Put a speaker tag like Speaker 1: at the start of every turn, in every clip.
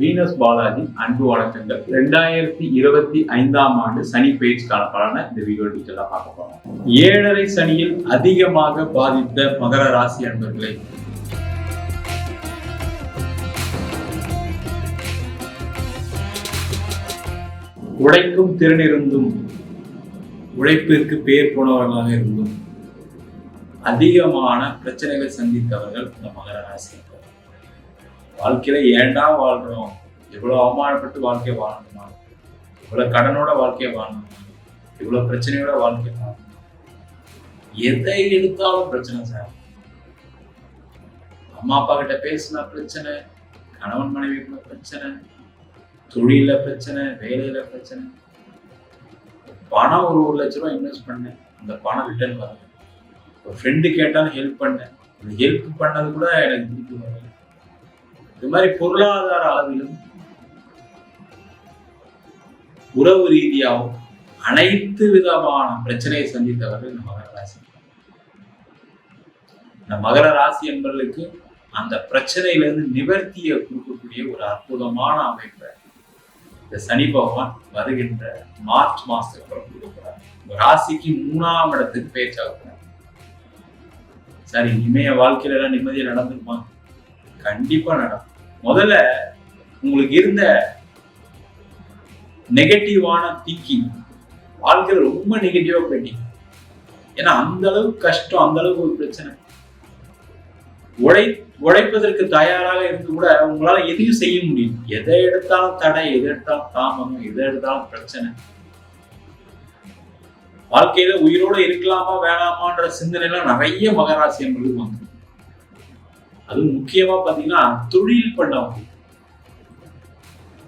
Speaker 1: Venus Balaji அன்பு வணக்கங்கள். ரெண்டாயிரத்தி இருபத்தி ஐந்தாம் ஆண்டு சனி பயிற்சிக்கான பலனை இந்த வீடியோ டீட்டெயிலாக பார்க்க போறோம். ஏழரை சனியில் அதிகமாக பாதித்த மகர ராசி அன்பர்களை. உழைக்கும் திறனிருந்தும் உழைப்பிற்கு பேர் போனவர்களாக இருந்தும் அதிகமான பிரச்சனைகள் சந்தித்தவர்கள் இந்த மகர ராசி வாழ்க்கையில ஏண்டா வாழ்றோம்? எவ்வளவு அவமானப்பட்டு வாழ்க்கையை வாழணுமா? இவ்வளவு கடனோட வாழ்க்கையை வாழணுமா? இவ்வளவு பிரச்சனையோட வாழ்க்கையை வாழணுமா? எதை எடுத்தாலும் பிரச்சனை சார். அம்மா அப்பா கிட்ட பேசினா பிரச்சனை கணவன் மனைவிக்குள்ள பிரச்சனை தொழில பிரச்சனை வேலையில பிரச்சனை. பணம் ஒரு ஒரு லட்ச ரூபாய் இன்வெஸ்ட் பண்ணேன். அந்த பணம் ரிட்டர்ன் வரல. ஒரு ஃப்ரெண்டு கேட்டாலும் ஹெல்ப் பண்ணேன். ஹெல்ப் பண்ணது கூட எனக்கு திருப்பி இது மாதிரி பொருளாதார அளவிலும் உறவு ரீதியாகவும் அனைத்து விதமான பிரச்சனையை சந்தித்தவர்கள் இந்த மகர ராசி. இந்த மகர ராசி என்பவர்களுக்கு அந்த பிரச்சனையிலிருந்து நிவர்த்தியை கொடுக்கக்கூடிய ஒரு அற்புதமான அமைப்பை இந்த சனி பகவான் வருகின்ற மார்ச் மாசத்துக்கு கொடுக்கிறார். உங்க ராசிக்கு மூணாம் இடத்துக்கு பேச்சாக சரி இனிமே வாழ்க்கையில எல்லாம் நிம்மதியா நடந்துருமா கண்டிப்பா நடக்கும். முதல்ல உங்களுக்கு இருந்த நெகட்டிவான திங்கிங் வாழ்க்கையில் ரொம்ப நெகட்டிவா போயிட்டீங்க. ஏன்னா அந்த அளவுக்கு கஷ்டம் அந்த அளவுக்கு ஒரு பிரச்சனை. உழை உழைப்பதற்கு தயாராக இருந்து கூட உங்களால எதையும் செய்ய முடியும். எதை எடுத்தாலும் தடை எதை எடுத்தாலும் தாமதம் எதை எடுத்தாலும் பிரச்சனை. வாழ்க்கையில உயிரோட இருக்கலாமா வேணாமான்ற சிந்தனை எல்லாம் நிறைய மகராசியங்களுக்கு வந்து அதுவும் முக்கியமா பாத்தீங்கன்னா தொழில் பண்ணவங்க.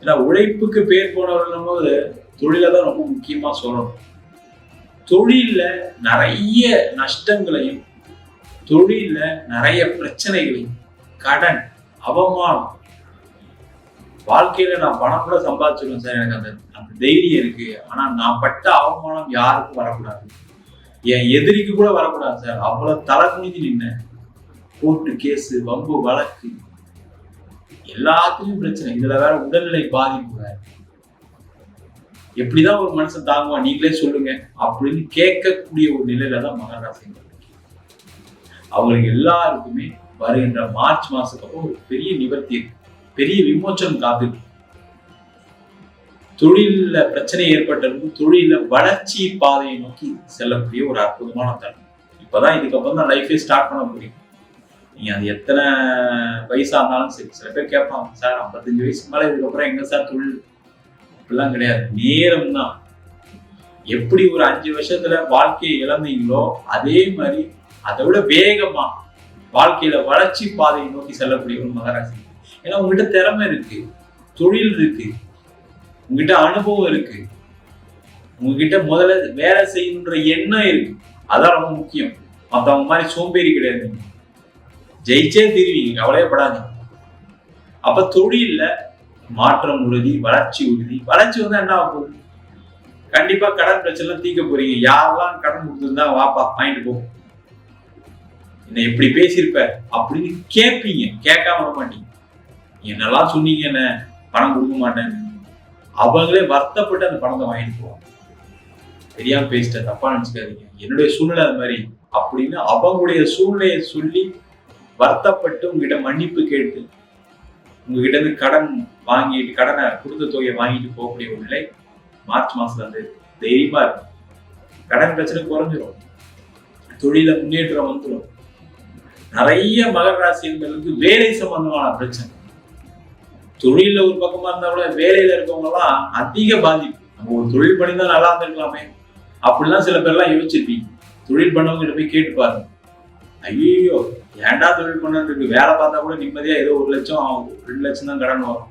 Speaker 1: ஏன்னா உழைப்புக்கு பேர் போனவர்கள் போது தொழிலை தான் ரொம்ப முக்கியமா சொல்லணும். தொழில்ல நிறைய நஷ்டங்களையும் தொழில்ல நிறைய பிரச்சனைகளையும் கடன் அவமானம் வாழ்க்கையில நான் பணம் கூட சம்பாதிச்சிருவேன் சார். எனக்கு அந்த அந்த தைரியம் இருக்கு. ஆனா நான் பட்ட அவமானம் யாருக்கும் வரக்கூடாது. என் எதிரிக்கு கூட வரக்கூடாது சார். அவ்வளவு தலை குனிஞ்சு நின்னேன். கோர்ட்டு கேஸு வம்பு வழக்கு. எல்லாத்துலயும் பிரச்சனை. இதுல வேற உடல்நிலை பாதிப்பு வேற. எப்படிதான் ஒரு மனுஷன் தாங்குவான்? நீங்களே சொல்லுங்க. அப்படின்னு கேட்கக்கூடிய ஒரு நிலையில தான் மகராசி அவங்களுக்கு எல்லாருக்குமே வருகின்ற மார்ச் மாசத்துக்கு அப்புறம் ஒரு பெரிய நிவர்த்தி இருக்கு பெரிய விமோச்சனம் காத்து தொழில பிரச்சனை ஏற்பட்டிருக்கு தொழில வளர்ச்சி பாதையை நோக்கி செல்லக்கூடிய ஒரு அற்புதமான தருணம். இப்பதான் இதுக்கப்புறம் தான் லைஃபே ஸ்டார்ட் பண்ண முடியும். நீங்கள் அது எத்தனை வயசா இருந்தாலும் சரி சில பேர் கேட்பாங்க சார் ஐம்பத்தஞ்சு வயசுக்கு மேலே இதுக்கப்புறம் எங்கே சார் தொழில்? அப்படிலாம் கிடையாது. நேரம் தான் எப்படி ஒரு அஞ்சு வருஷத்துல வாழ்க்கையை இழந்தீங்களோ அதே மாதிரி அதை விட வேகமா வாழ்க்கையில வளர்ச்சி பாதையை நோக்கி செல்லக்கூடிய ஒரு மகராசி. ஏன்னா உங்ககிட்ட திறமை இருக்கு தொழில் இருக்கு உங்ககிட்ட அனுபவம் இருக்கு உங்ககிட்ட முதல்ல வேலை செய்யணுன்ற எண்ணம் இருக்கு. அதான் ரொம்ப முக்கியம். மற்றவங்க மாதிரி சோம்பேறி கிடையாது. ஜெயிச்சே திருவீங்க கவலையப்படாதீங்க அப்ப தொழில்ல மாற்றம் உறுதி வளர்ச்சி உறுதி. வளர்ச்சி வந்தா என்ன ஆக போகுது கண்டிப்பா கடன் பிரச்சனை தீர்க்க போறீங்க. யாரெல்லாம் கடன் கொடுத்துருந்தா வாப்பா வாங்கிட்டு போ. என்ன எப்படி பேசியிருப்ப அப்படின்னு கேட்பீங்க கேட்காம விட மாட்டீங்க. என்னெல்லாம் சொன்னீங்க என்ன? பணம் கொடுக்க மாட்டேன்னு. அவங்களே வருத்தப்பட்டு அந்த பணத்தை வாங்கிட்டு போவாங்க. தெரியாம பேசிட்டேன். தப்பா நினைச்சுக்காதீங்க. என்னுடைய சூழ்நிலை அது மாதிரி. அப்படின்னு அவங்களுடைய சூழ்நிலையை சொல்லி வருத்தப்பட்டு உங்ககிட்ட மன்னிப்பு கேட்டு உங்ககிட்ட இருந்து கடன் வாங்கிட்டு கடனை கொடுத்த தொகையை வாங்கிட்டு போகக்கூடிய ஒரு நிலை மார்ச் மாசத்துல இருந்து தைரியமா இருக்கும். கடன் பிரச்சனை குறைஞ்சிரும். தொழில முன்னேற்றம் வந்துடும் நிறைய மகர ராசி என்பதற்கு வேலை சம்பந்தமான பிரச்சனை. தொழில ஒரு பக்கமா இருந்தா கூட வேலையில இருக்கவங்க எல்லாம் அதிக பாதிப்பு. நம்ம ஒரு தொழில் பண்ணி தான் நல்லா இருந்திருக்கலாமே. அப்படிலாம் சில பேர்லாம் யோசிச்சிருப்பீங்க. தொழில் பண்ணவங்க கிட்ட போய் கேட்டு பாருங்க. ஐயோ ஏன்டா தொழில் பண்ணுறதுக்கு வேலை பார்த்தா கூட நிம்மதியாக ஏதோ ஒரு லட்சம் ரெண்டு லட்சம் தான் கடன் வரும்.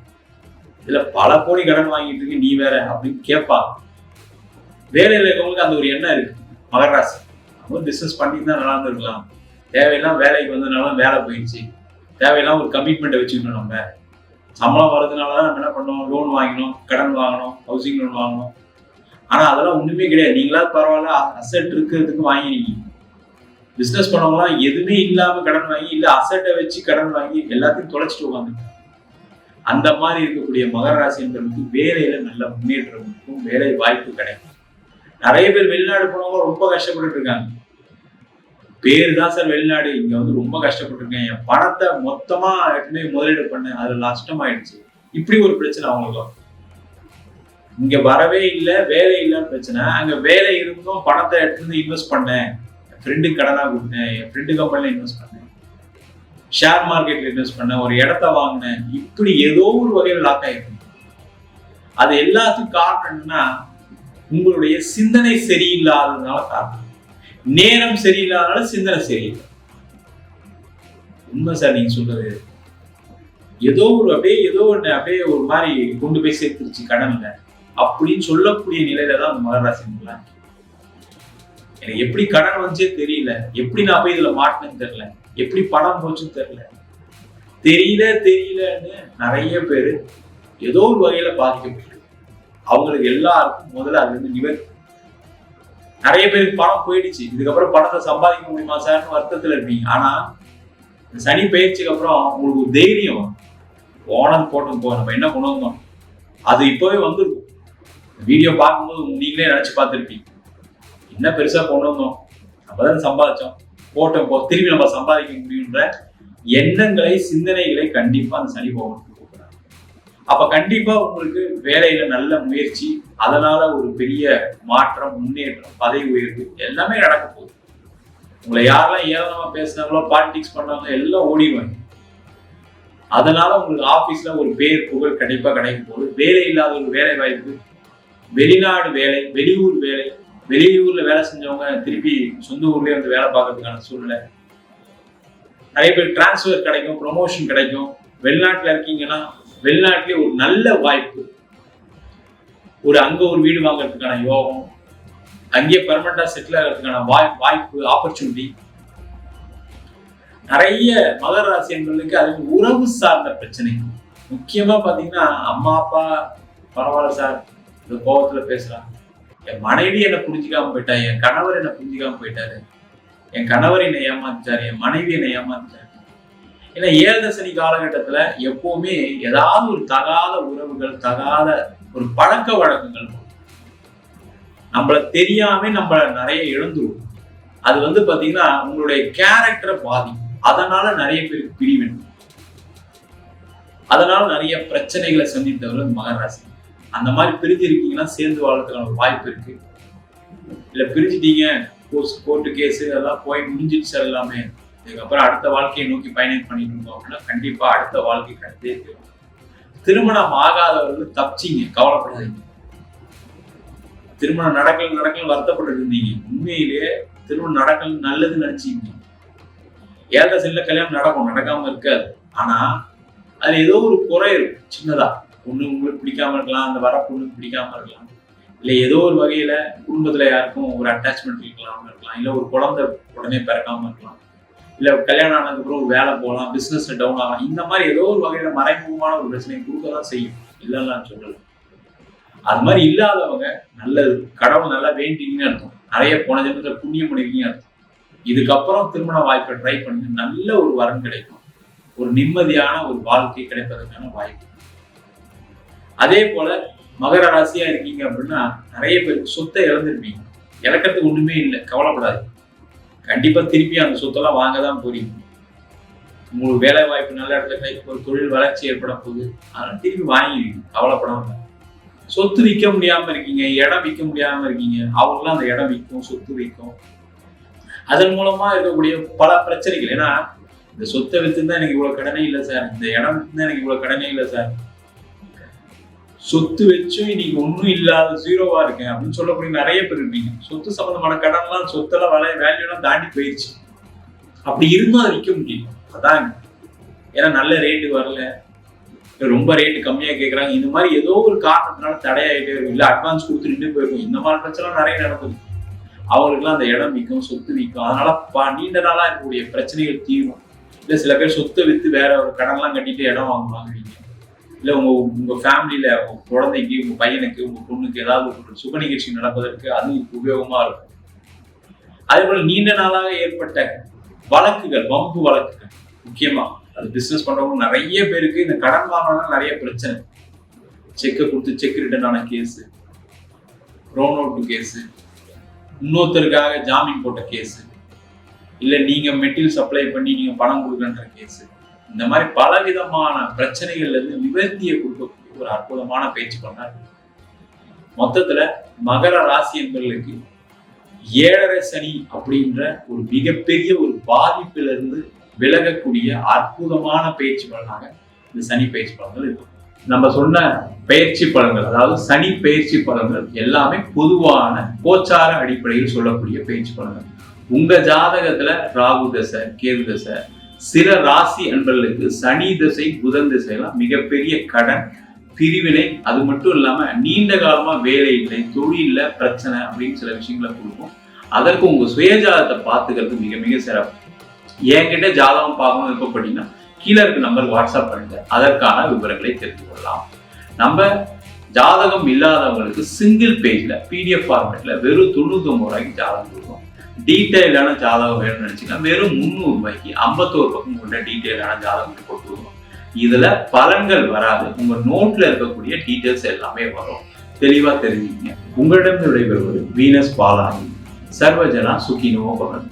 Speaker 1: இதில் பல கோடி கடன் வாங்கிட்டு இருக்கு நீ வேற அப்படின்னு கேட்பா வேலை இருக்கவங்களுக்கு அந்த ஒரு எண்ணம் இருக்கு. மகராசி அவங்க பிஸ்னஸ் பண்ணி தான் நல்லா இருந்திருக்கலாம். தேவையெல்லாம் வேலைக்கு வந்ததுனால வேலை போயிடுச்சு. தேவையெல்லாம் ஒரு கமிட்மெண்ட்டை வச்சுக்கணும் நம்ம. சம்பளம் வர்றதுனால தான் நம்ம என்ன பண்ணோம் லோன் வாங்கினோம் கடன் வாங்கணும் ஹவுசிங் லோன் வாங்கணும். ஆனால் அதெல்லாம் ஒன்றுமே கிடையாது. நீங்களா பரவாயில்ல அசெட் இருக்கிறதுக்கு வாங்கினீங்க பிசினஸ் பண்ணவங்களாம் எதுவுமே இல்லாம கடன் வாங்கி இல்ல அசட்டை வச்சு கடன் வாங்கி எல்லாத்தையும் தொலைச்சிட்டு உட்காந்து அந்த மாதிரி இருக்கக்கூடிய மகர ராசி என்பவர்களுக்கு வேலையில நல்ல முன்னேற்றம் இருக்கும் வேலை வாய்ப்பு கிடைக்கும். நிறைய பேர் வெளிநாடு போனவங்க ரொம்ப கஷ்டப்பட்டு இருக்காங்க. பேர் தான் சார் வெளிநாடு இங்க வந்து ரொம்ப கஷ்டப்பட்டு இருக்கேன். என் பணத்தை மொத்தமா எப்பவுமே முதலீடு பண்ணேன் அது நஷ்டம் ஆயிடுச்சு இப்படி ஒரு பிரச்சனை அவங்களுக்கு இங்க வரவே இல்லை வேலை இல்லைன்னு பிரச்சனை. அங்க வேலை இருந்தும் பணத்தை எடுத்து இன்வெஸ்ட் பண்ணேன் ஃப்ரெண்டுக்கு கடனாக கொடுத்தேன். என் ஃப்ரெண்டு கம்பெனில இன்வெஸ்ட் பண்ணேன். ஷேர் மார்க்கெட்ல இன்வெஸ்ட் பண்ணேன். ஒரு இடத்த வாங்கினேன். இப்படி ஏதோ ஒரு வகையில் லாக் ஆயிருக்கும் அது எல்லாத்துக்கும் காரணம் என்னன்னா உங்களுடைய சிந்தனை சரியில்லாததுனால காரணம். நேரம் சரியில்லாதனால சிந்தனை சரியில்லை. உண்மை சார் நீங்க சொல்றது. ஏதோ ஒரு அப்படியே ஏதோ ஒன்று அப்படியே ஒரு மாதிரி கொண்டு போய் சேர்த்துருச்சு கடன்ல. அப்படின்னு சொல்லக்கூடிய நிலையில தான் அந்த மகராசி எனக்கு எப்படி கடன் வந்துச்சே தெரியல. எப்படி நான் போய் இதுல மாட்டினேன்னு தெரியல. எப்படி பணம் போச்சுன்னு தெரியல. தெரியல தெரியலன்னு நிறைய பேர் ஏதோ ஒரு வகையில பாதிக்கப்பட்டு அவங்களுக்கு எல்லாருக்கும் முதல்ல அது வந்து நிவர் நிறைய பேருக்கு பணம் போயிடுச்சு. இதுக்கப்புறம் பணத்தை சம்பாதிக்க முடியுமா சார்னு வருத்தத்துல இருப்பீங்க. ஆனா இந்த சனி பயிற்சிக்கு அப்புறம் உங்களுக்கு ஒரு தைரியம் போனது போட்டோம் போ நம்ம என்ன கொண்டு வந்தோம்? அது இப்பவே வந்துருக்கும். வீடியோ பார்க்கும்போது நீங்களே நினைச்சு பார்த்துருப்பீங்க. என்ன பெருசா கொண்டு வந்தோம் நம்ம தான் சம்பாதிச்சோம். போட்டோம் போ திரும்பி நம்ம சம்பாதிக்க முடியுன்ற எண்ணங்களை சிந்தனைகளை கண்டிப்பா அந்த சனி பகவான் கொடுக்குறாங்க அப்ப கண்டிப்பா உங்களுக்கு வேலையில நல்ல முயற்சி அதனால ஒரு பெரிய மாற்றம் முன்னேற்றம் பதவி உயர்வு எல்லாமே நடக்க போகுது. உங்களை யாரெல்லாம் ஏளனமா பேசினாங்களோ பாலிடிக்ஸ் பண்ணாங்களோ எல்லாம் ஓடிடுவாங்க. அதனால உங்களுக்கு ஆபீஸ்ல ஒரு பேர் புகழ் கண்டிப்பா கிடைக்கும் போது வேலை இல்லாத ஒரு வேலை வாய்ப்பு வெளிநாடு வேலை வெளியூர் வேலை வெளியூர்ல வேலை செஞ்சவங்க திருப்பி சொந்த ஊர்லயே வந்து வேலை பார்க்கறதுக்கான சூழ்நிலை. நிறைய பேர் டிரான்ஸ்ஃபர் கிடைக்கும் ப்ரொமோஷன் கிடைக்கும். வெளிநாட்டுல இருக்கீங்கன்னா வெளிநாட்டிலே ஒரு நல்ல வாய்ப்பு. ஒரு அங்க ஒரு வீடு வாங்குறதுக்கான யோகம். அங்கேயே பெர்மனண்டாக செட்டில் ஆகிறதுக்கான வாய் வாய்ப்பு ஆப்பர்ச்சுனிட்டி நிறைய மகர ராசி என்பவர்களுக்கு அது உறவு சார்ந்த பிரச்சனை. முக்கியமா பாத்தீங்கன்னா அம்மா அப்பா பரவாயில்ல சார். இந்த கோபத்தில் பேசுகிறாங்க என் மனைவி என்னை புரிஞ்சுக்காம போயிட்டா என் கணவர் என்னை புரிஞ்சுக்காம போயிட்டாரு. என் கணவர் என்னை ஏமாத்தாரு என் மனைவி என்னை ஏமாத்தாரு ஏன்னா ஏழதசனி காலகட்டத்துல எப்பவுமே ஏதாவது ஒரு தகாத உறவுகள் தகாத ஒரு பழக்க வழக்கங்கள் நம்மள தெரியாம நம்மள நிறைய இழந்துருவோம் அது வந்து பாத்தீங்கன்னா உங்களுடைய கேரக்டரை பாதிக்கும். அதனால நிறைய பேருக்கு பிரிவின். அதனால நிறைய பிரச்சனைகளை சந்தித்தவர்கள் மகராசி அந்த மாதிரி பிரிஞ்சு இருக்கீங்கன்னா சேர்ந்து வாழ்றதுக்கான வாய்ப்பு இருக்கு இல்ல பிரிஞ்சுட்டீங்க கோர்ட்டு கேஸ் அதெல்லாம் போய் முடிஞ்சிடுச்சு எல்லாமே இதுக்கப்புறம் அடுத்த வாழ்க்கையை நோக்கி பயணம் பண்ணிட்டு இருந்தோம் அப்படின்னா கண்டிப்பா அடுத்த வாழ்க்கை கண்டே தெரியும் திருமணம் ஆகாதவர்கள் தப்பிச்சிங்க கவலைப்படாதீங்க திருமணம் நடக்கல நடக்கல வருத்தப்பட்டு இருந்தீங்க உண்மையிலே திருமணம் நடக்கல நல்லது நினைச்சீங்க ஏழரை செல்ல கல்யாணம் நடக்கும் நடக்காம இருக்காது ஆனா அது ஏதோ ஒரு குறை இருக்கும் சின்னதா பொண்ணு உங்களுக்கு பிடிக்காம இருக்கலாம் அந்த வர பொண்ணுக்கு பிடிக்காம இருக்கலாம். இல்லை ஏதோ ஒரு வகையில குடும்பத்துல யாருக்கும் ஒரு அட்டாச்மெண்ட் இருக்கலாம் இருக்கலாம். இல்லை ஒரு குழந்தை உடனே பிறக்காம இருக்கலாம். இல்லை கல்யாணம் ஆனதுக்கப்புறம் வேலை போகலாம் பிஸ்னஸ் டவுன் ஆகலாம். இந்த மாதிரி ஏதோ ஒரு வகையில மறைமுகமான ஒரு பிரச்சனை கொடுக்க தான் செய்யும். இல்லைன்னு சொல்லலாம் அது மாதிரி இல்லாதவங்க நல்லது கடவுள் நல்லா வேண்டிங்கன்னு அர்த்தம். நிறைய போன ஜென்மத்தில் புண்ணியம் பண்ணிருக்கீங்க அர்த்தம். இதுக்கப்புறம் திருமண வாய்ப்பை ட்ரை பண்ணி நல்ல ஒரு வரன் கிடைக்கும். ஒரு நிம்மதியான ஒரு வாழ்க்கை கிடைப்பதற்கான வாய்ப்பு. அதே போல மகர ராசியா இருக்கீங்க அப்படின்னா நிறைய பேர் சொத்தை இழந்திருப்பீங்க. இழக்கிறதுக்கு ஒண்ணுமே இல்லை. கவலைப்படாது கண்டிப்பா திருப்பி அந்த சொத்தெல்லாம் வாங்க தான் போறீங்க. உங்களுக்கு வேலை வாய்ப்பு நல்ல இடத்துல ஒரு தொழில் வளர்ச்சி ஏற்பட போகுது. அதனால திருப்பி வாங்கிடுவீங்க கவலைப்படாம. சொத்து விற்க முடியாம இருக்கீங்க இடம் விற்க முடியாம இருக்கீங்க அவங்களாம் அந்த இடம் விற்கும் சொத்து விற்கும். அதன் மூலமா இருக்கக்கூடிய பல பிரச்சனைகள். ஏன்னா இந்த சொத்தை வித்துதான் எனக்கு இவ்வளவு கடனே இல்லை சார். இந்த இடம் வித்துதான் எனக்கு இவ்வளவு கடனே இல்லை சார். சொத்து வச்சும் இன்னைக்கு ஒன்றும் இல்லாத ஜீரோவா இருக்கேன் அப்படின்னு சொல்லக்கூடிய நிறைய பேர் இருப்பீங்க. சொத்து சம்பந்தமான கடன்லாம் சொத்தெல்லாம் வளைய வேல்யூலாம் தாண்டி போயிடுச்சு அப்படி இருந்தும் விற்க முடியும். அதான். ஏன்னா நல்ல ரேட்டு வரல. ரொம்ப ரேட்டு கம்மியாக கேட்குறாங்க இந்த மாதிரி ஏதோ ஒரு காரணத்தினால தடையாயிட்டே இருக்கும். இல்லை அட்வான்ஸ் கொடுத்து நின்று போயிருக்கும். இந்த மாதிரி பிரச்சனை நிறைய நடக்குது. அவங்களுக்குலாம் அந்த இடம் விற்கும் சொத்து விற்கும் அதனால ப- நீண்ட நாளாக இருக்கக்கூடிய பிரச்சனைகள் தீரும். இல்லை சில பேர் சொத்தை விற்று வேற ஒரு கடன்லாம் கட்டிட்டு இடம் வாங்குவாங்க. இல்லை உங்க உங்க ஃபேமிலியில உங்க குழந்தைக்கு உங்க பையனுக்கு உங்க பொண்ணுக்கு ஏதாவது ஒரு சுப நிகழ்ச்சி நடப்பதற்கு அது உபயோகமா இருக்கும். அதே போல் நீண்ட நாளாக ஏற்பட்ட வழக்குகள் வம்பு வழக்குகள் முக்கியமா அது பிசினஸ் பண்றவங்க நிறைய பேருக்கு இந்த கடன் வாங்கினா நிறைய பிரச்சனை. செக்கை கொடுத்து செக் ரிட்டர்னான கேஸு கேஸ் ரோன் அவுட்டு கேஸு இன்னொருத்தருக்காக ஜாமீன் போட்ட கேஸு இல்லை நீங்கள் மெட்டீரியல் சப்ளை பண்ணி நீங்கள் பணம் கொடுக்கன்ற கேஸு இந்த மாதிரி பலவிதமான பிரச்சனைகள்ல இருந்து நிவர்த்தியை கொடுக்கக்கூடிய ஒரு அற்புதமான பேச்சு பண்ணார் மொத்தத்துல மகர ராசி என்பர்களுக்கு ஏழரை சனி அப்படின்ற ஒரு மிகப்பெரிய ஒரு பாதிப்பிலிருந்து இருந்து விலகக்கூடிய அற்புதமான பயிற்சி பலனாக இந்த சனி பயிற்சி பலன்கள் இருக்கும் நம்ம சொன்ன பயிற்சி பலன்கள் அதாவது சனி பயிற்சி பலன்கள் எல்லாமே பொதுவான கோச்சார அடிப்படையில் சொல்லக்கூடிய பயிற்சி பலன்கள். உங்க ஜாதகத்துல ராகு தசை கேது தசை சில ராசி அன்பர்களுக்கு சனி திசை புதன் திசையெல்லாம் மிகப்பெரிய கடன் பிரிவினை. அது மட்டும் இல்லாம நீண்ட காலமா வேலை இல்லை தொழில பிரச்சனை அப்படின்னு சில விஷயங்களை கொடுக்கும். அதற்கு உங்க சுயஜாதத்தை பார்த்துக்கிறது மிக மிக சிறப்பு. என்கிட்ட ஜாதகம் பார்க்கணும் விருப்பப்பட்டீங்கன்னா கீழே இருக்க நம்பர் வாட்ஸ்அப் பண்ணுங்க. அதற்கான விவரங்களை தெரிந்து கொள்ளலாம். நம்ம ஜாதகம் இல்லாதவங்களுக்கு சிங்கிள் பேஜ்ல பிடிஎஃப் ஃபார்மேட்ல வெறும் தொண்ணூத்தி ஒன்பது ரூபாய்க்கு ஜாதகம் கொடுக்கும் டீட்டெயிலான ஜாதகம் வேணும்னு நினைச்சீங்கன்னா வெறும் முந்நூறு ரூபாய்க்கு ஐம்பத்தோரு பக்கம் கொண்ட டீட்டெயிலான ஜாதகம் கொடுத்துருவோம் இதுல பலன்கள் வராது. உங்க நோட்ல இருக்கக்கூடிய டீட்டெயில்ஸ் எல்லாமே வரும். தெளிவா தெரிஞ்சுக்கங்க. உங்களிடம் விடைபெறுவது வீனஸ் பாலாஜி. சர்வஜனா சுகினோ பவன்